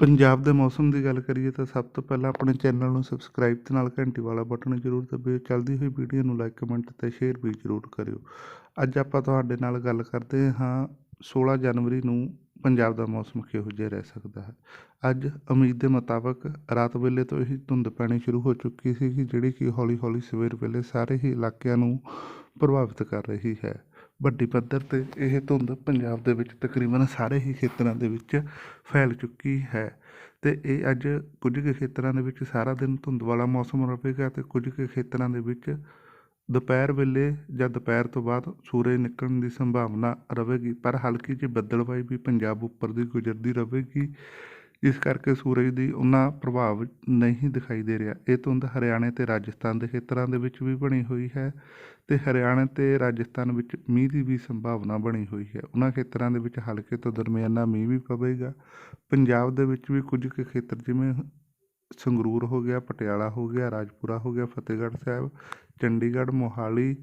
ਪੰਜਾਬ ਦੇ ਮੌਸਮ ਦੀ ਗੱਲ ਕਰੀਏ ਤਾਂ ਸਭ ਤੋਂ ਪਹਿਲਾਂ ਆਪਣੇ ਚੈਨਲ ਨੂੰ ਸਬਸਕ੍ਰਾਈਬ ਤੇ ਨਾਲ ਘੰਟੀ ਵਾਲਾ ਬਟਨ ਜ਼ਰੂਰ ਦਬਾਇਓ ਚੱਲਦੀ ਹੋਈ ਵੀਡੀਓ ਨੂੰ ਲਾਈਕ ਕਮੈਂਟ ਤੇ ਸ਼ੇਅਰ ਵੀ ਜ਼ਰੂਰ ਕਰਿਓ। ਅੱਜ ਆਪਾਂ ਤੁਹਾਡੇ ਨਾਲ ਗੱਲ ਕਰਦੇ ਹਾਂ 16 ਜਨਵਰੀ ਨੂੰ ਪੰਜਾਬ ਦਾ ਮੌਸਮ ਕਿਹੋ ਜਿਹਾ ਰਹਿ ਸਕਦਾ ਹੈ? ਅੱਜ ਉਮੀਦ ਦੇ ਮੁਤਾਬਕ ਰਾਤ ਵੇਲੇ ਤੋਂ ਹੀ ਧੁੰਦ ਪੈਣੀ ਸ਼ੁਰੂ ਹੋ ਚੁੱਕੀ ਸੀ ਜਿਹੜੀ ਕਿ ਹੌਲੀ-ਹੌਲੀ ਸਵੇਰ ਵੇਲੇ ਸਾਰੇ ਹੀ ਇਲਾਕਿਆਂ ਨੂੰ ਪ੍ਰਭਾਵਿਤ ਕਰ ਰਹੀ ਹੈ। ਵੱਡੀ ਪੱਧਰ ਤੇ ਇਹ ਧੁੰਦ ਪੰਜਾਬ ਦੇ ਵਿੱਚ ਤਕਰੀਬਨ ਸਾਰੇ ਹੀ ਖੇਤਰਾਂ ਦੇ ਵਿੱਚ ਫੈਲ ਚੁੱਕੀ ਹੈ ਤੇ ਇਹ ਅੱਜ ਕੁਝ ਕੁ ਖੇਤਰਾਂ ਦੇ ਵਿੱਚ ਸਾਰਾ ਦਿਨ ਧੁੰਦ ਵਾਲਾ ਮੌਸਮ ਰਹੇਗਾ ਤੇ ਕੁਝ ਕੁ ਖੇਤਰਾਂ ਦੇ ਵਿੱਚ ਦੁਪਹਿਰ ਵੇਲੇ ਜਾਂ ਦੁਪਹਿਰ ਤੋਂ ਬਾਅਦ ਸੂਰਜ ਨਿਕਲਣ ਦੀ ਸੰਭਾਵਨਾ ਰਹੇਗੀ ਪਰ ਹਲਕੀ ਜਿਹੀ ਬੱਦਲਵਾਈ ਵੀ ਪੰਜਾਬ ਉੱਪਰ ਦੀ ਗੁਜ਼ਰਦੀ ਰਹੇਗੀ ਇਸ ਕਰਕੇ ਸੂਰਜ ਦੀ ਉਹਨਾਂ ਪ੍ਰਭਾਵ ਨਹੀਂ ਦਿਖਾਈ ਦੇ ਰਿਹਾ। ਇਹ ਧੁੰਦ ਹਰਿਆਣੇ ਤੇ ਰਾਜਸਥਾਨ ਦੇ ਖੇਤਰਾਂ ਦੇ ਵਿੱਚ ਵੀ ਬਣੀ ਹੋਈ ਹੈ ਤੇ ਹਰਿਆਣਾ ਤੇ ਰਾਜਸਥਾਨ ਵਿੱਚ ਮੀਂਹ ਦੀ ਵੀ ਸੰਭਾਵਨਾ ਬਣੀ ਹੋਈ ਹੈ। ਉਹਨਾਂ ਖੇਤਰਾਂ ਦੇ ਵਿੱਚ ਹਲਕੇ ਤੋਂ ਦਰਮਿਆਨਾ ਮੀਂਹ ਵੀ ਪਵੇਗਾ। ਪੰਜਾਬ ਦੇ ਵਿੱਚ ਵੀ ਕੁਝ ਕੁ ਖੇਤਰ ਜਿਵੇਂ ਸੰਗਰੂਰ ਹੋ ਗਿਆ, ਪਟਿਆਲਾ ਹੋ ਗਿਆ, ਰਾਜਪੁਰਾ ਹੋ ਗਿਆ, ਫਤਿਹਗੜ੍ਹ ਸਾਹਿਬ, ਚੰਡੀਗੜ੍ਹ, ਮੋਹਾਲੀ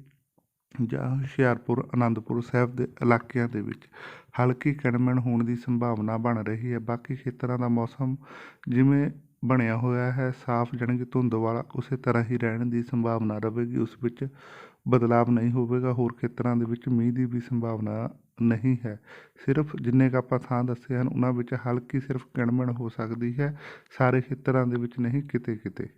ਜਾਂ ਹੁਸ਼ਿਆਰਪੁਰ, ਅਨੰਦਪੁਰ ਸਾਹਿਬ ਦੇ ਇਲਾਕਿਆਂ ਦੇ ਵਿੱਚ ਹਲਕੀ ਕਣਮਣ ਹੋਣ ਦੀ ਸੰਭਾਵਨਾ ਬਣ ਰਹੀ ਹੈ। ਬਾਕੀ ਖੇਤਰਾਂ ਦਾ ਮੌਸਮ ਜਿਵੇਂ ਬਣਿਆ ਹੋਇਆ ਹੈ, ਸਾਫ਼ ਜਾਣੀ ਕਿ ਧੁੰਦ ਵਾਲਾ ਉਸੇ ਤਰ੍ਹਾਂ ਹੀ ਰਹਿਣ ਦੀ ਸੰਭਾਵਨਾ ਰਹੇਗੀ, ਉਸ ਵਿੱਚ ਬਦਲਾਵ ਨਹੀਂ ਹੋਵੇਗਾ। ਹੋਰ ਖੇਤਰਾਂ ਦੇ ਵਿੱਚ ਮੀਂਹ ਦੀ ਵੀ ਸੰਭਾਵਨਾ ਨਹੀਂ ਹੈ। ਸਿਰਫ ਜਿੰਨੇ ਕੁ ਆਪਾਂ ਥਾਂ ਦੱਸੇ ਹਨ, ਉਹਨਾਂ ਵਿੱਚ ਹਲਕੀ ਸਿਰਫ ਕਿਣਮਣ ਹੋ ਸਕਦੀ ਹੈ। ਸਾਰੇ ਖੇਤਰਾਂ ਦੇ ਵਿੱਚ ਨਹੀਂ ਕਿਤੇ ਕਿਤੇ